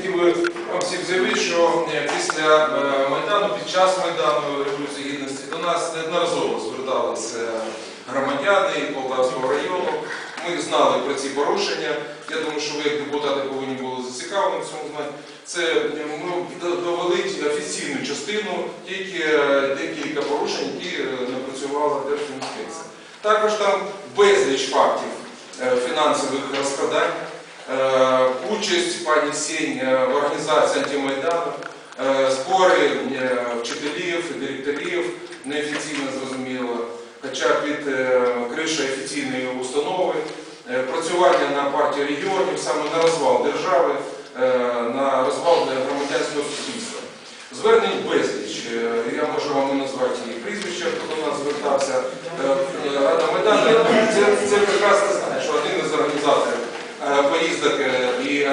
хотів би вам всім заявити, що е, після е, Майдану, під час Майдану Революції Гідності до нас неодноразово зверталися громадяни і Полтавського району. Ми знали про ці порушення. Я думаю, що ви як депутати повинні були зацікавлені в цьому знати. Це е, ми довели офіційну частину, тільки декілька порушень, які напрацювала Держінспекція. Також там безліч фактів фінансових розкладань участь пані Сінь е, в організації антимайдану, е, збори вчителів вчителів, директорів, неофіційно зрозуміло, хоча під е, кришою офіційної установи, е, працювання на партії регіонів, саме на розвал держави, е, на розвал громадянського суспільства. Звернень безліч. Е, Я можу вам і назвати і прізвища, хто до нас звертався. Е, е, Рада Майдану це, це прекрасно знає, що один із організаторів е, поїздок е, і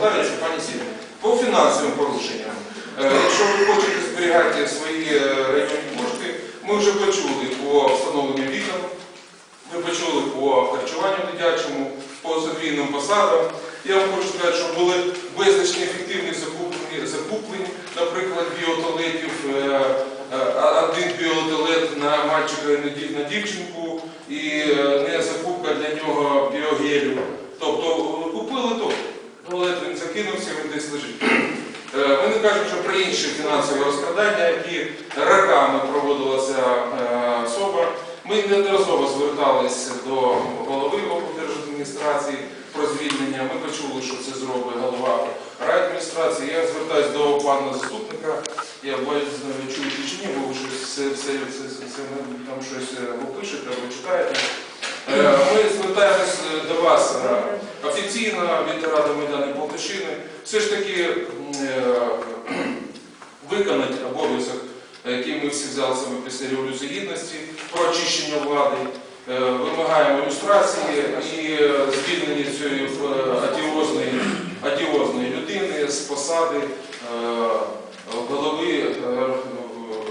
це пані Сіня. По фінансовим порушенням. Е, Якщо ви хочете зберігати свої е, районні кошти, ми вже почули по встановленню вікон, ми почули по харчуванню дитячому, по подвійним посадам. Я вам хочу сказати, що були безліч неефективних закуплень, наприклад, біотуалетів, е, один біотуалет на мальчика і на дівчинку, і не закупка для нього біогелю. Тобто купили то. Туалет він десь лежить. Е, Ми не кажемо, що про інші фінансові розкрадання, які роками проводилася е, особа. Ми неодноразово зверталися до голови облдержадміністрації про звільнення. Ми почули, що це зробить голова райадміністрації. Я звертаюся до пана заступника. Я боюсь, не чуєте чи ні, бо ви щось все, все, все, все, там щось е, ви пишете, ви читаєте. Е, Ми звертаємось е, до вас е, офіційно від Ради Майдану. Все ж таки е, виконати обов'язок, який ми всі взяли саме після Революції Гідності, про очищення влади. Е, Вимагаємо ілюстрації і е, звільнення цієї адіозної, адіозної людини з посади голови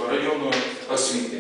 районної освіти.